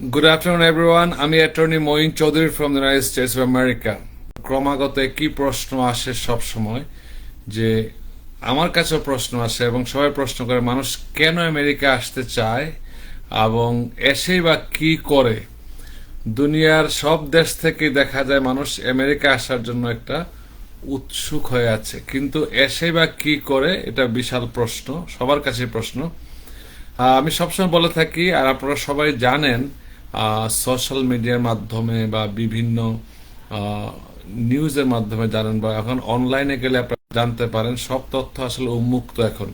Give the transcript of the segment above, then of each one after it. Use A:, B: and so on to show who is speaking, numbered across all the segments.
A: Good afternoon, everyone. আমি attorney Moin Chowdhury from the United States of America ক্রমাগত একই প্রশ্ন আসে সব সময় যে আমার কাছেও প্রশ্ন আসে এবং সবাই প্রশ্ন করে মানুষ কেন আমেরিকা আসতে চায় এবং এসেই বা কি করে? দুনিয়ার সব দেশ থেকে দেখা যায় মানুষ আমেরিকা আসার জন্য একটা উৎসুক হয়ে আছে। কিন্তু এসেই বা কি করে এটা বিশাল প্রশ্ন সবার কাছে প্রশ্ন। আমি সবসময় বলে থাকি আর আপনারা সবাই জানেন সোশ্যাল মিডিয়ার মাধ্যমে বা বিভিন্ন নিউজের মাধ্যমে জানেন বা এখন অনলাইনে গেলে আপনারা জানতে পারেন, সব তথ্য আসলে উন্মুক্ত এখন।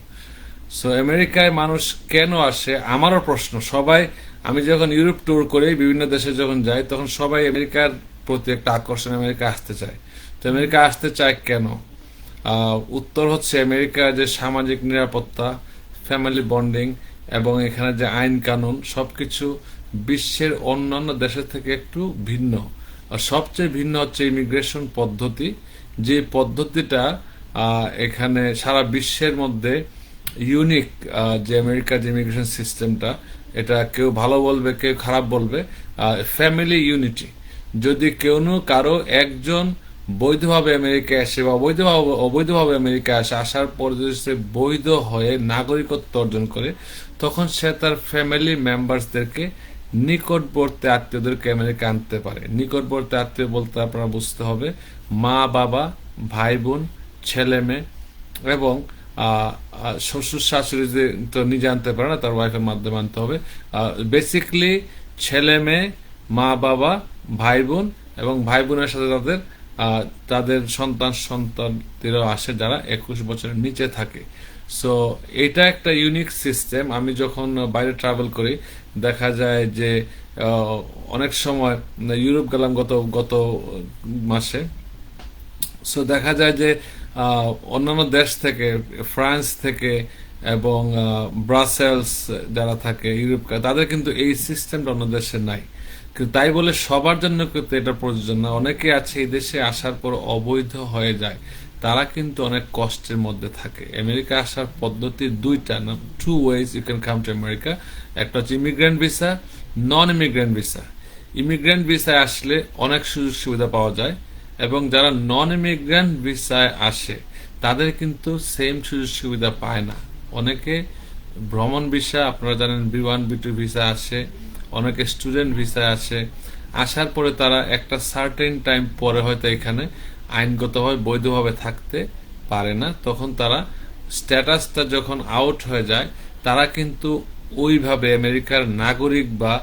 A: সো আমেরিকায় মানুষ কেন আসে? আমারও প্রশ্ন। সবাই, আমি যখন ইউরোপ ট্যুর করি, বিভিন্ন দেশে যখন যাই, তখন সবাই আমেরিকার প্রতি একটা আকর্ষণ আমেরিকা আসতে চায়। তো আমেরিকা আসতে চায় কেন? উত্তর হচ্ছে আমেরিকার যে সামাজিক নিরাপত্তা ফ্যামিলি বন্ডিং এবং এখানে যে আইন কানুন, সবকিছু বিশ্বের অন্যান্য দেশের থেকে একটু ভিন্ন। আর সবচেয়ে ভিন্ন হচ্ছে ইমিগ্রেশন পদ্ধতি। যে পদ্ধতিটা এখানে সারা বিশ্বের মধ্যে ইউনিক যে আমেরিকার যে ইমিগ্রেশন সিস্টেমটা, এটা কেউ ভালো বলবে, কেউ খারাপ বলবে ফ্যামিলি ইউনিটি যদি কেউ কারও একজন বৈধভাবে আমেরিকা আসে বা অবৈধভাবে অবৈধভাবে আমেরিকা আসে, আসার পর যদি সে বৈধ হয়ে নাগরিকত্ব অর্জন করে, তখন সে তার ফ্যামিলি মেম্বার্সদেরকে নিকটবর্তী আত্মীয়দেরকে আমেরিকা আনতে পারে। নিকটবর্তী আত্মীয় বলতে আপনারা বুঝতে হবে, মা, বাবা, ভাই, বোন, ছেলে, মেয়ে এবং শ্বশুর, শাশুড়ি যে তো নিজে আনতে পারে না, তার ওয়াইফের মাধ্যমে আনতে হবে। বেসিকলি ছেলে, মেয়ে, মা, বাবা, ভাই, বোন এবং ভাই, বোনের সাথে তাদের তাদের সন্তান সন্তানদেরও আসে যারা একুশ বছরের নিচে থাকে। সো এটা একটা ইউনিক সিস্টেম আমি যখন বাইরে ট্রাভেল করি দেখা যায় যে অনেক সময় ইউরোপ গেলাম গত গত মাসে। সো দেখা যায় যে অন্যান্য দেশ থেকে, ফ্রান্স থেকে এবং ব্রাসেলস যারা থাকে, ইউরোপ তাদের কিন্তু এই সিস্টেমটা অন্য দেশে নাই। কিন্তু তাই বলে সবার জন্য কিন্তু এটা প্রযোজ্য না। অনেকে আছে এই দেশে আসার পর অবৈধ হয়ে যায়। তারা কিন্তু অনেক কষ্টের মধ্যে থাকে। আমেরিকা আসার পদ্ধতি দুইটা। Two ways you can come to America একটা হচ্ছে immigrant visa non immigrant visa immigrant ভিসায় আসলে অনেক সুযোগ সুবিধা পাওয়া যায় এবং যারা নন ইমিগ্রেন্ট ভিসায় আসে, তাদের কিন্তু সেম সুযোগ সুবিধা পায় না। অনেকে ভ্রমণ ভিসা আপনারা জানেন B one B two visa আসে। অনেকে স্টুডেন্ট ভিসায় আসে। আসার পরে তারা একটা সার্টেন টাইম পরে হয়তো এখানে আইনগতভাবে, বৈধভাবে থাকতে পারে না, তখন তারা স্ট্যাটাসটা যখন আউট হয়ে যায়, তারা কিন্তু ওইভাবে আমেরিকার নাগরিক বা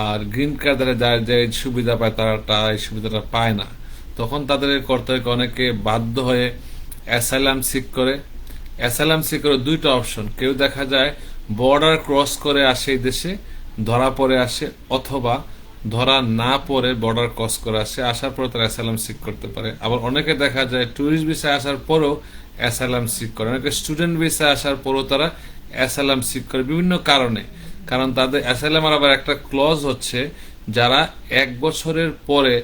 A: আর গ্রিন কার্ড দ্বারা যা, যে সুবিধা পায় তারা তারা এই সুবিধাটা পায় না। তখন তাদের করতে হয় অনেকে বাধ্য হয়ে অ্যাসাইলাম সিক করে। অ্যাসাইলাম সিক করে দুইটা অপশন, কেউ দেখা যায় বর্ডার ক্রস করে আসে এই দেশে, ধরা পড়ে আসে, অথবা ধরা না পড়ে বর্ডার ক্রস করা সে আসার পরে তারা অ্যাসাইলাম সিক করতে পারে। আবার অনেকে দেখা যায় ট্যুরিস্ট ভিসায় আসার পরেও অ্যাসাইলাম সিক করে। অনেকে স্টুডেন্ট ভিসায় আসার পরেও তারা অ্যাসাইলাম সিক করে বিভিন্ন কারণে। কারণ তাদের অ্যাসাইলামের আবার একটা ক্লজ হচ্ছে, যারা এক বছরের পরে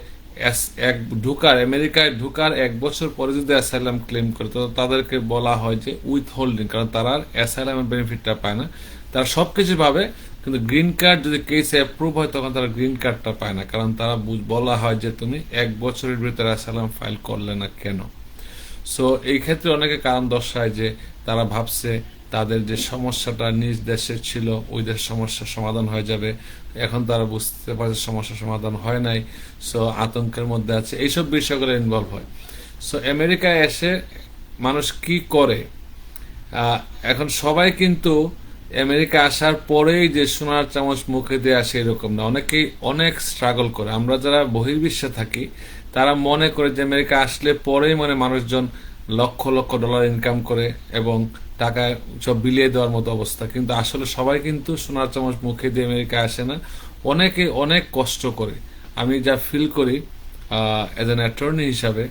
A: এক ঢুকার, আমেরিকায় ঢুকার এক বছর পরে যদি অ্যাসাইলাম ক্লেম করে, তো তাদেরকে বলা হয় যে উইথ হোল্ডিং কারণ তারা অ্যাসাইলামের বেনিফিটটা পায় না। তারা সবকিছু পাবে, কিন্তু গ্রিন কার্ড যদি কেসে অ্যাপ্রুভ হয়, তখন তারা গ্রিন কার্ডটা পায় না, কারণ তারা বলা হয় যে তুমি এক বছরের ভিতরে অ্যাসাইলাম ফাইল করলে না কেন। সো এই ক্ষেত্রে অনেকে কারণ দর্শায় যে তারা ভাবছে তাদের যে সমস্যাটা নিজ দেশে ছিল, ওই দেশের সমস্যার সমাধান হয়ে যাবে। এখন তারা বুঝতে পারছে সমস্যার সমাধান হয় নাই। সো আতঙ্কের মধ্যে আছে। এইসব বিষয়গুলো ইনভলভ হয়। সো আমেরিকায় এসে মানুষ কি করে? এখন সবাই কিন্তু আমেরিকা আসার পরেই যে সোনার চামচ মুখে দিয়ে আসে এরকম না। অনেকেই অনেক স্ট্রাগল করে। আমরা যারা বহির্বিশ্বে থাকি, তারা মনে করে যে আমেরিকা আসলে পরেই মানে মানুষজন লক্ষ লক্ষ ডলার ইনকাম করে এবং টাকা সব বিলিয়ে দেওয়ার মতো অবস্থা। কিন্তু আসলে সবাই কিন্তু সোনার চামচ মুখে দিয়ে আমেরিকায় আসে না। অনেকে অনেক কষ্ট করে। আমি যা ফিল করি অ্যাজ অ্যান অ্যাটর্নি হিসাবে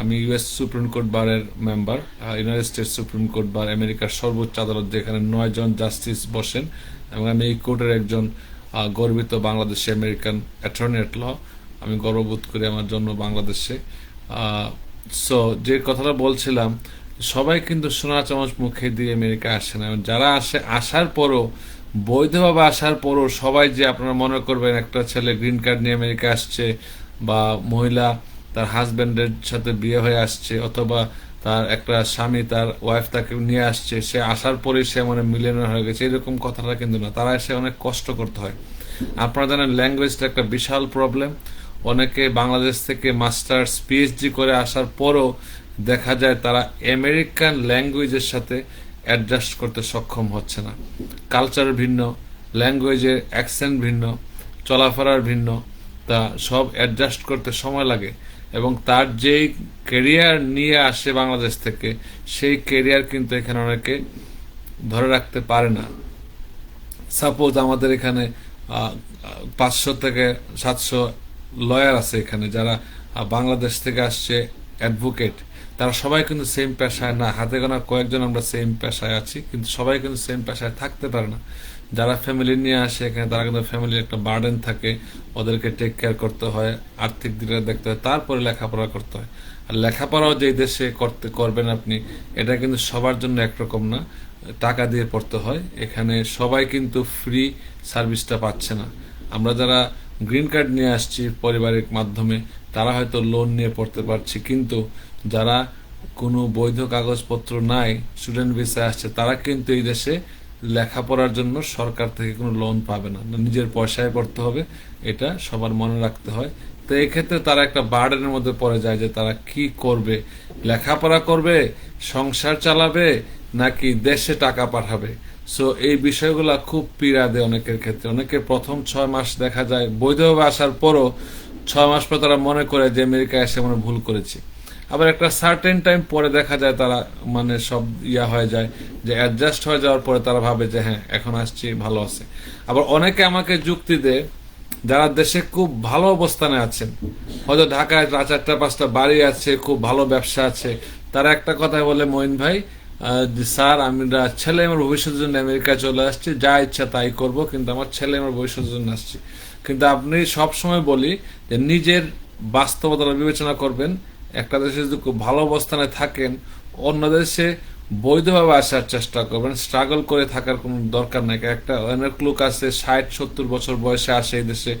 A: আমি ইউএস সুপ্রিম কোর্ট বারের member United States supreme court bar, আমেরিকার সর্বোচ্চ আদালত যেখানে নয় জন জাস্টিস বসেন এবং আমি এই কোর্টের একজন গর্বিত Bangladeshi American attorney at law আমি গর্ববোধ করি আমার জন্য বাংলাদেশে। সো যে কথাটা বলছিলাম, সবাই কিন্তু সোনা চামচ মুখে দিয়ে আমেরিকা আসে না। যারা আসে, আসার পরও, বৈধভাবে আসার পরও সবাই যে আপনারা মনে করবেন একটা ছেলে গ্রিন কার্ড নিয়ে আমেরিকা আসছে, বা মহিলা তার হাজবেন্ডের সাথে বিয়ে হয়ে আসছে, অথবা তার একটা স্বামী তার ওয়াইফ তাকে নিয়ে আসছে, সে আসার পরে সে মানে মিলিয়নার হয়ে গেছে। এরকম কথাটা কিন্তু না। তারা এসে অনেক কষ্ট করতে হয়। আপনারা জানেন ল্যাঙ্গুয়েজটা একটা বিশাল প্রবলেম অনেকে বাংলাদেশ থেকে মাস্টার্স পিএইচডি করে আসার পরও দেখা যায় তারা আমেরিকান ল্যাঙ্গুয়েজের সাথে অ্যাডজাস্ট করতে সক্ষম হচ্ছে না। কালচার ভিন্ন, ল্যাঙ্গুয়েজের অ্যাকসেন্ট ভিন্ন, চলাফেরার ভিন্ন, তা সব অ্যাডজাস্ট করতে সময় লাগে এবং তার যেই কেরিয়ার নিয়ে আসে বাংলাদেশ থেকে, সেই কেরিয়ার কিন্তু এখানে অনেকে ধরে রাখতে পারে না। সাপোজ আমাদের এখানে পাঁচশো থেকে সাতশো লয়ার আছে এখানে, যারা বাংলাদেশ থেকে আসছে অ্যাডভোকেট তারা সবাই কিন্তু সেম পেশায় না, হাতে গোনা কয়েকজন আমরা সেম পেশায় আছি, কিন্তু সবাই কিন্তু সেম পেশায় থাকতে পারে না। যারা ফ্যামিলি নিয়ে আসে এখানে, তারা কিন্তু ফ্যামিলির একটা বার্ডেন থাকে, ওদেরকে টেক কেয়ার করতে হয়, আর্থিক দিকটা দেখতে হয়, তারপরে লেখাপড়া করতে হয়। আর লেখাপড়াও যে দেশে করতে, করবেন আপনি, এটা কিন্তু সবার জন্য একরকম না, টাকা দিয়ে পড়তে হয়, এখানে সবাই কিন্তু ফ্রি সার্ভিসটা পাচ্ছে না। আমরা যারা গ্রিন কার্ড নিয়ে আসছি পারিবারিক মাধ্যমে। তারা হয়তো লোন নিয়ে পড়তে পারছি, কিন্তু যারা কোনো বৈধ কাগজপত্র নাই স্টুডেন্ট ভিসায় আসছে, তারা কিন্তু এই দেশে লেখাপড়ার জন্য সরকার থেকে কোনো লোন পাবে না, নিজের পয়সায় পড়তে হবে, এটা সবার মনে রাখতে হয়। তো এই ক্ষেত্রে তারা একটা বার্ডেনের মধ্যে পড়ে যায় যে তারা কি করবে? লেখাপড়া করবে, সংসার চালাবে, নাকি দেশে টাকা পাঠাবে? সো এই বিষয়গুলো খুব পীড়া দেয় অনেকের ক্ষেত্রে। অনেকের প্রথম ছয় মাস দেখা যায়, বৈধভাবে আসার পরও ছয় মাস পর তারা মনে করে যে আমেরিকা এসে মনে ভুল করেছে। আবার একটা সার্টেন টাইম পরে দেখা যায় তারা মানে সব ইয়া হয়ে যায় যে অ্যাডজাস্ট হয়ে যাওয়ার পরে তারা ভাবে যে হ্যাঁ এখন আসছি, ভালো আছে। আবার অনেকে আমাকে যুক্তি দেয়, যারা দেশে খুব ভালো অবস্থানে আছেন। হয়তো ঢাকায় চার চারটা পাঁচটা বাড়ি আছে, খুব ভালো ব্যবসা আছে। তারা একটা কথা বলে, মঈন ভাই স্যার আমরা ছেলে আমার ভবিষ্যতের জন্য আমেরিকা চলে আসছি, যা ইচ্ছা তাই করব, কিন্তু আমার ছেলে আমার ভবিষ্যতের জন্য আসছি। কিন্তু আপনি সব সময় বলি যে নিজের বাস্তবতা বিবেচনা করবেন, একটা দেশে যদি খুব ভালো অবস্থানে থাকেন, অন্য দেশে বৈধভাবে আসার চেষ্টা করবেন স্ট্রাগল করে থাকার কোনো দরকার নাই। একটা অনেক লোক আছে, ষাট, সত্তর বছর বয়সে আসে এই দেশে,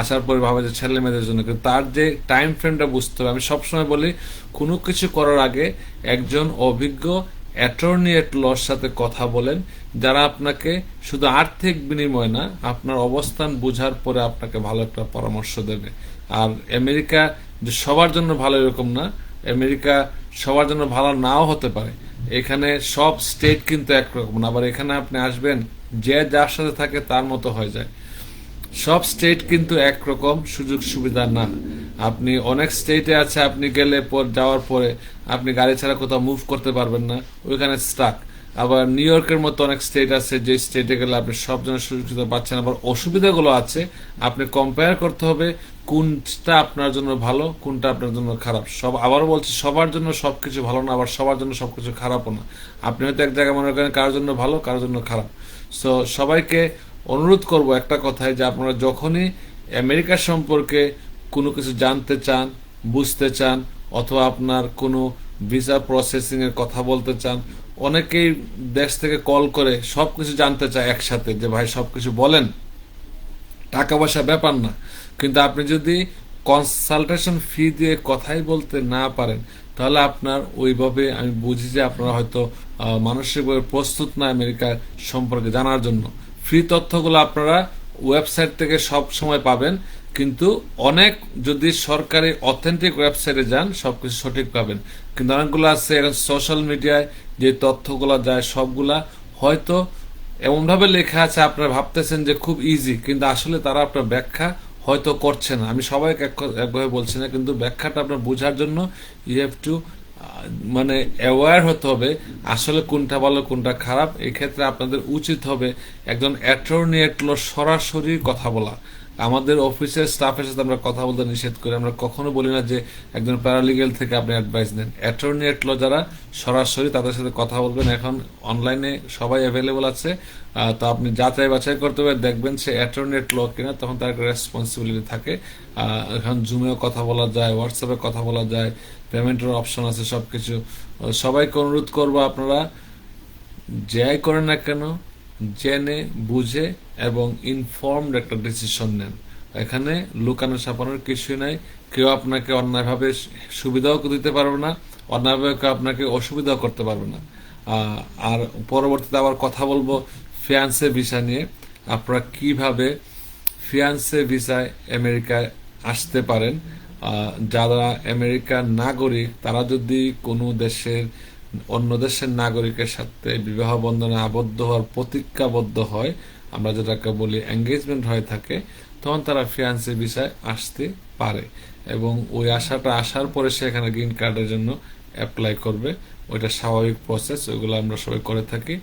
A: আসার পরে ভাবে যে ছেলে মেয়েদের জন্য। কিন্তু তার যে টাইম ফ্রেমটা বুঝতে হবে, আমি সবসময় বলি, কোনো কিছু করার আগে একজন অভিজ্ঞ অ্যাটর্নি এট লর সাথে কথা বলেন, যারা আপনাকে শুধু আর্থিক বিনিময় না, আপনার অবস্থান বোঝার পরে আপনাকে ভালো একটা পরামর্শ দেবে। আর আমেরিকা যে সবার জন্য ভালো এরকম না, আমেরিকা সবার জন্য ভালো নাও হতে পারে। এখানে সব স্টেট কিন্তু একরকম না, আবার এখানে আপনি আসবেন, যে যার সাথে থাকে তার মতো হয়ে যায়। সব স্টেট কিন্তু একরকম সুযোগ সুবিধা না। আপনি অনেক স্টেটে আছে, আপনি গেলে পর যাওয়ার পরে আপনি গাড়ি ছাড়া কোথাও মুভ করতে পারবেন না, ওইখানে স্টাক আবার নিউ ইয়র্কের মতো অনেক স্টেট আছে, যে স্টেটে গেলে আপনি সব জনের সুযোগ সুবিধা পাচ্ছেন, আবার অসুবিধাগুলো আছে, আপনি কম্পেয়ার করতে হবে কোনটা আপনার জন্য ভালো, কোনটা আপনার জন্য খারাপ। সব আবারও বলছি, সবার জন্য সব কিছু ভালো না, আবার সবার জন্য সব কিছু খারাপও না। আপনি হয়তো এক জায়গায় মনে করেন কারোর জন্য ভালো কারোর জন্য খারাপ। সো সবাইকে অনুরোধ করব একটা কথায় যে আপনারা যখনই আমেরিকা সম্পর্কে কোনো কিছু জানতে চান, বুঝতে চান, অথবা আপনার কোনো ভিসা প্রসেসিং এর কথা বলতে চান, অনেকেই দেশ থেকে কল করে সবকিছু জানতে চায় একসাথে যে ভাই সবকিছু বলেন। টাকা পয়সা ব্যাপার না। কিন্তু আপনি যদি কনসালটেশন ফি দিয়ে কথাই বলতে না পারেন, তাহলে আপনার ওইভাবে আমি বুঝি যে আপনারা হয়তো মানসিকভাবে প্রস্তুত না আমেরিকা সম্পর্কে জানার জন্য। ফ্রি তথ্যগুলো আপনারা ওয়েবসাইট থেকে সব সময় পাবেন। কিন্তু অনেক যদি সরকারি অথেন্টিক ওয়েবসাইটে যান, সবকিছু সঠিক পাবেন। কিন্তু অনেকগুলো আছে, এখন সোশ্যাল মিডিয়ায় যে তথ্যগুলো যায়, সবগুলা হয়তো এমনভাবে লেখা আছে, আপনারা ভাবতেছেন যে খুব ইজি কিন্তু আসলে তারা আপনার ব্যাখ্যা হয়তো করছে না। আমি সবাইকে একভাবে বলছি না, কিন্তু ব্যাখ্যাটা আপনার বোঝার জন্য ইউ হ্যাভ টু মানে অ্যাওয়ার হতে হবে, আসলে কোনটা ভালো, কোনটা খারাপ। এক্ষেত্রে আপনাদের উচিত হবে একজন অ্যাটর্নি এটলো সরাসরি কথা বলা। আমাদের অফিসের স্টাফের সাথে আমরা কথা বলতে নিষেধ করি। আমরা কখনো বলি না যে একজন প্যারালিগেল থেকে আপনি অ্যাডভাইস নেন। অ্যাটর্নি এট ল যারা, সরাসরি তাদের সাথে কথা বলবেন। এখন অনলাইনে সবাই অ্যাভেলেবল আছে। তো আপনি যাচাই বাছাই করতে হবে। দেখবেন সে অ্যাটর্নি এট ল কিনা, তখন তার একটা রেসপন্সিবিলিটি থাকে এখন জুমেও কথা বলা যায় হোয়াটসঅ্যাপে কথা বলা যায় পেমেন্টের অপশন আছে সব কিছু সবাইকে অনুরোধ করব আপনারা, যাই করেন না কেন জেনে, বুঝে এবং ইনফর্মড একটা ডিসিশন নেন। এখানে লুকানো ছাপানোর কিছুই নাই। কেউ আপনাকে অন্যায়ভাবে সুবিধাও দিতে পারবে না, অন্যায়ভাবে কেউ আপনাকে অসুবিধাও করতে পারবে না। আর পরবর্তীতে আবার কথা বলব ফিয়ান্সে ভিসা নিয়ে। আপনারা কীভাবে ফিয়ান্সে ভিসায় আমেরিকায় আসতে পারেন? যারা আমেরিকার নাগরিক, তারা যদি কোনো দেশের অন্য দেশের নাগরিকের সাথে বিবাহ বন্ধনে আবদ্ধ হওয়ার প্রতিজ্ঞাবদ্ধ হয়, আমরা যেটাকে বলি এঙ্গেজমেন্ট হয়ে থাকে, তখন তারা ফিয়ান্সি বিষয় আসতে পারে এবং ওই আশাটা আসার পরে সে এখানে গ্রিন কার্ডের জন্য অ্যাপ্লাই করবে। ওইটা স্বাভাবিক প্রসেস ওইগুলো আমরা সবাই করে থাকি।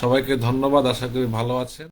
A: সবাইকে ধন্যবাদ, আশা করি ভালো আছেন।